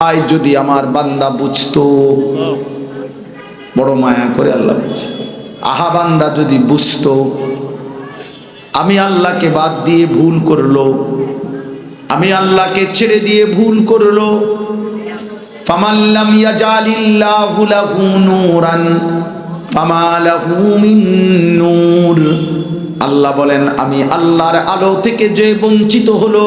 আয় যদি আমার বান্দা বুঝতো, বড় মায়া করে আল্লাহ বলছে আহা বান্দা যদি বুঝতো, আমি আল্লাহকে বাদ দিয়ে ভুল করল, আমি আল্লাহকে ছেড়ে দিয়ে ভুল করল। লাহু আল্লাহ বলেন, আমি আল্লাহর আলো থেকে যে বঞ্চিত হলো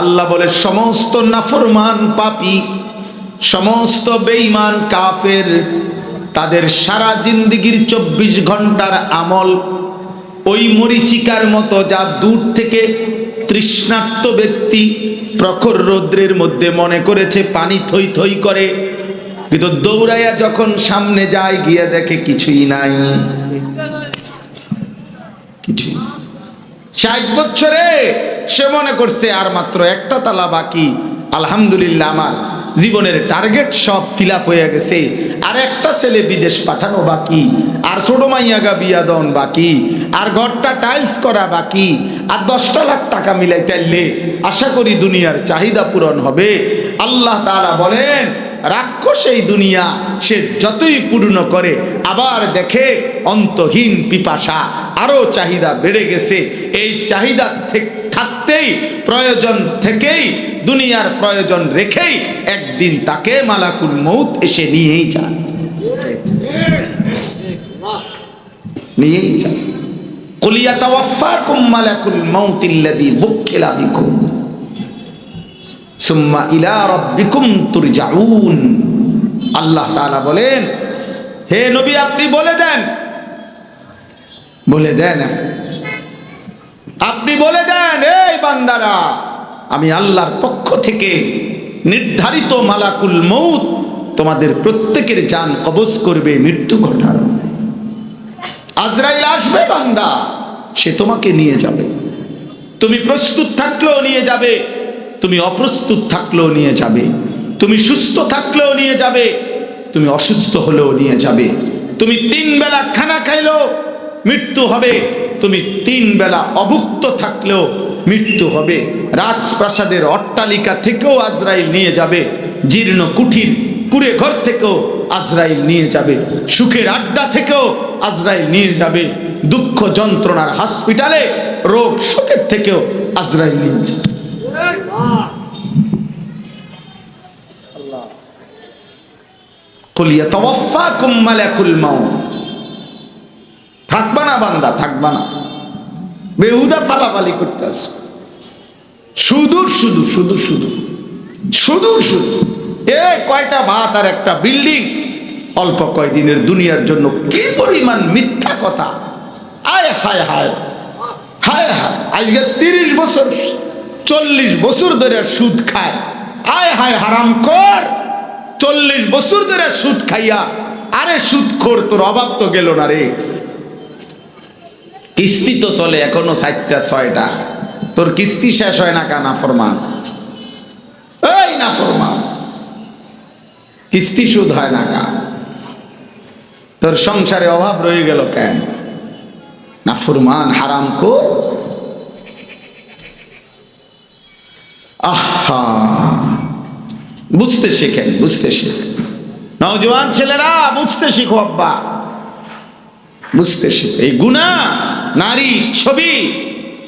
আল্লাহ বলে, সমস্ত নাফরমান পাপি, সমস্ত বেঈমান কাফের, তাদের সারা জিন্দিগির চব্বিশ ঘণ্টার আমল ওই মরিচিকার মতো যা দূর থেকে তৃষ্ণার্ত ব্যক্তি প্রখর রৌদ্রের মধ্যে মনে করেছে, পানি থই থই করে, কিন্তু দৌড়াইয়া যখন সামনে যায়, গিয়ে দেখে কিছুই নাই কিছুই। ষাট বছরে সে মনে করছে আর মাত্র একটা তালা বাকি। আলহামদুলিল্লাহ আমার জীবনের টার্গেট সব ফিল হয়ে গেছে। আর একটা ছেলে বিদেশ পাঠানো বাকি। আর ছোট মাইয়াগা বিয়া দন বাকি। আর ঘরটা টাইলস করা বাকি। আর দশটা লাখ টাকা মিলাই চাইলে আশা করি দুনিয়ার চাহিদা পূরণ হবে। আল্লাহ তাআলা বলেন রাক্ষস এই দুনিয়া সে যতই পূর্ণ করে, আবার দেখে অন্তহীন পিপাসা আরও চাহিদা বেড়ে গেছে। এই চাহিদা থেকে থাকতেই প্রয়োজন থেকেই, দুনিয়ার প্রয়োজন রেখেই একদিন তাকে মালাকুল মৌত এসে নিয়েই যান। নিয়েই যায় কুলিয়া তাওয়াফাকুম মালাকুল মাউতিল্লাযী বুক্কিলা বিকুম। সুম্মা আল্লাহ বলেন, হে নবী, আপনি বলে দেন। বলে দেন। আপনি বলে দেন, এই বান্দারা, আমি আল্লাহর পক্ষ থেকে নির্ধারিত মালাকুল মৌত তোমাদের প্রত্যেকের যান কবজ করবে মৃত্যু ঘটার। আজরাইল আসবে, বান্দা, সে তোমাকে নিয়ে যাবে। তুমি প্রস্তুত থাকলেও নিয়ে যাবে। তুমি অপ্রস্তুত থাকলেও নিয়ে যাবে। তুমি সুস্থ থাকলেও নিয়ে যাবে। তুমি অসুস্থ হলেও নিয়ে যাবে। তুমি তিন বেলা খানা খাইলেও মৃত্যু হবে। তুমি তিন বেলা অভুক্ত থাকলেও মৃত্যু হবে। রাজপ্রাসাদের অট্টালিকা থেকেও আজরাইল নিয়ে যাবে। জীর্ণ কুঠির কুড়ে ঘর থেকেও আজরাইল নিয়ে যাবে। সুখের আড্ডা থেকেও আজরাইল নিয়ে যাবে। দুঃখ যন্ত্রণার হসপিটালে রোগ শোকের থেকেও আজরাইল নিয়ে যাবে। বান্দা বেহুদা ফালাফালি শুধু শুধু শুধু শুধু শুধু শুধু এ কয়টা আর একটা বিল্ডিং? অল্প কয়দিনের দুনিয়ার জন্য কি পরিমাণ মিথ্যা কথা? আয়, হায় হায়। হায় হায়। আজকে তিরিশ বছর চল্লিশ বছর ধরে সুদ খায়। আয় হায়, হারাম কর। চল্লিশ বছর ধরে সুদ খাইয়া, আরে সুদ খোর, তোর অভাব তো গেল না রে। কিস্তি তো চলে এখনও ষাটটা ছয়টা। তোর কিস্তি শেষ হয় না কা না ফরমান এই না ফরমান কিস্তি সুদ হয় না কা। তোর সংসারে অভাব রয়ে গেল কেন? না ফরমান হারাম কো আহা। বুঝতে শেখেন বুঝতে শেখেন। নওজোয়ান ছেলেরা, বুঝতে শিখো আব্বা। বুঝতে শিখো। এই গুণা, নারী, ছবি,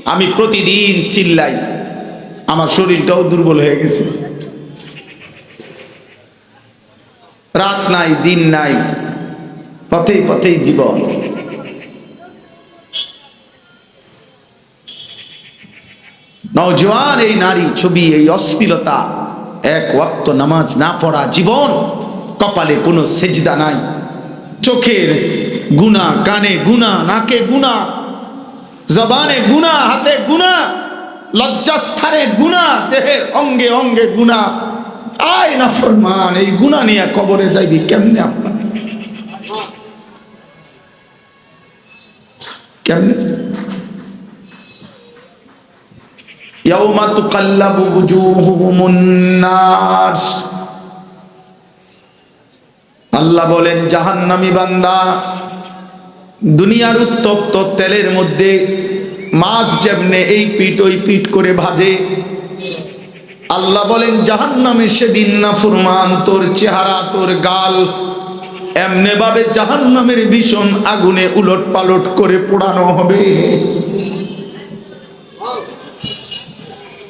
আমি প্রতিদিন চিল্লাই। আমার শরীরটাও দুর্বল হয়ে গেছে। রাত নাই, দিন নাই, পথেই পথেই জীবন। নওজোয়ান এই নারী ছবি, এই অস্থিরতা এক ওয়াক্ত নামাজ না পড়া জীবন, কপালে কোনো সেজদা নাই। চোখের গুণা, কানে গুণা, নাকে গুণা, জবানে গুণা, হাতে গুণা, লজ্জাস্থানে গুণা দেহের অঙ্গে অঙ্গে গুণা। আয় না ফরমান, এই গুণা নিয়ে কবরে যাইবি কেমনে আপনার? কেমনে আল্লাহ বলেন, জাহান্নামী বান্দা, দুনিয়ার উত্তপ্ত তেলের মধ্যে মাছ যেমনে এই পিঠ ওই পিঠ করে ভাজে, আল্লাহ বলেন, জাহান্নামে সেদিন না ফুরমান, তোর চেহারা, তোর গাল এমনে ভাবে জাহান্নামের ভীষণ আগুনে উলট পালট করে পোড়ানো হবে।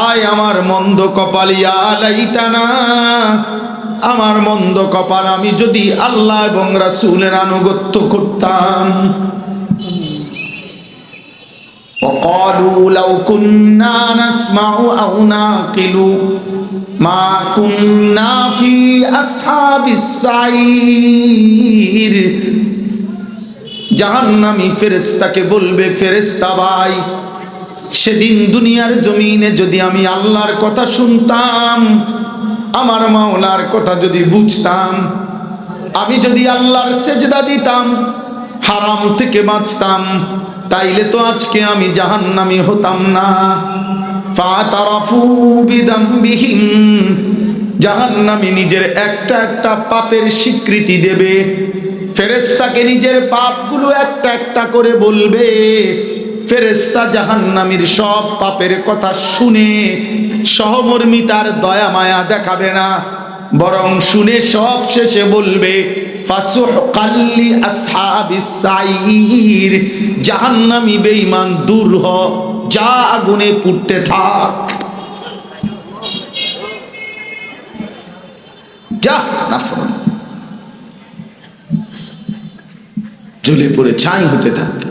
আয় আমার মন্দ কপালিয়া লাইটানা আমার মন্দ কপাল আমি যদি আল্লাহ এবং রাসূলের আনুগত্য করতাম وقالوا لو كنا نسمع أو نعقل ما كنا في أصحاب السعير জাহান্নামী ফেরেস্তাকে বলবে ফেরেস্তা ভাই সেদিন দুনিয়ার জমিনে যদি আমি আল্লাহর কথা শুনতাম, আমার মাওলার কথা যদি বুঝতাম, আমি যদি আল্লাহর সেজদা দিতাম, হারাম থেকে বাঁচতাম, তাইলে তো আজকে আমি জাহান্নামি হতাম না। জাহান্নামী নিজের একটা একটা পাপের স্বীকৃতি দেবে। ফেরেস্তাকে নিজের পাপগুলো একটা একটা করে বলবে। ফেরেস্তা জাহান্নামীর সব পাপের কথা শুনে সহমর্মিতার দয়া মায়া দেখাবে না। বরং শুনে সব শেষে বলবে জাহান্নামী হ, যা থাক। যা জ্বলে পড়ে ছাই হতে থাকে।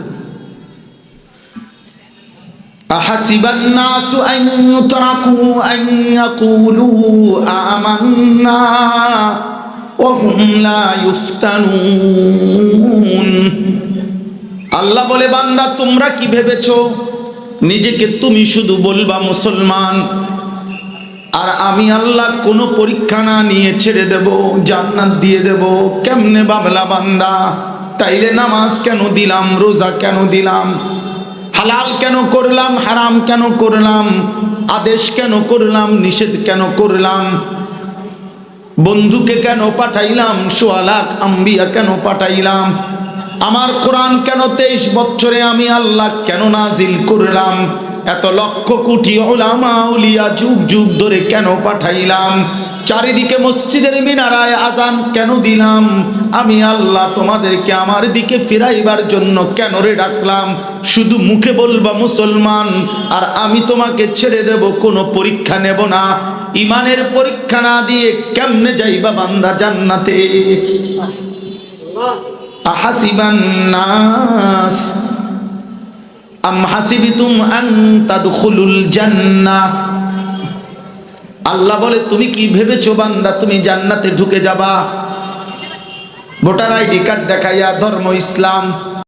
أحسب الناس أن يتركوا أن يقولوا آمنا وهم لا يفتنون আল্লাহ বলে বান্দা তোমরা কি ভেবেছো নিজেকে তুমি শুধু বলবা মুসলমান আর আমি আল্লাহ কোনো পরীক্ষা না নিয়ে ছেড়ে দেব জান্নাত দিয়ে দেব কেমনে বাবলা বান্দা তাইলে নামাজ কেন দিলাম রোজা কেন দিলাম হালাল কেন করলাম, হারাম কেন করলাম, আদেশ কেন করলাম, নিষেধ কেন করলাম, বন্ধুকে কেন পাঠাইলাম সোয়ালাক আম্বিয়া কেন পাঠাইলাম আমার কোরআন কেন তেইশ বছরে আমি আল্লাহ কেন নাজিল করলাম? এত লক্ষ কোটি ওলামা উলিয়া যুগ যুগ ধরে কেন পাঠাইলাম? চারিদিকে মসজিদের মিনারায় আজান কেন দিলাম? আমি আল্লাহ তোমাদেরকে আমার দিকে ফিরাইবার জন্য কেন রে ডাকলাম? শুধু মুখে বলবা মুসলমান, আর আমি তোমাকে ছেড়ে দেব, কোনো পরীক্ষা নেব না। ইমানের পরীক্ষা না দিয়ে কেমনে যাইবা বান্দা জান্নাতে? আহাসিবান নাস আম হাসিবিতুম আন তাদখুলুল জান্নাহ আল্লাহ বলে, তুমি কি ভেবেছো বান্দা, তুমি জান্নাতে ঢুকে যাবা? ভোটার আইডি কার্ড দেখাইয়া, ধর্ম ইসলাম।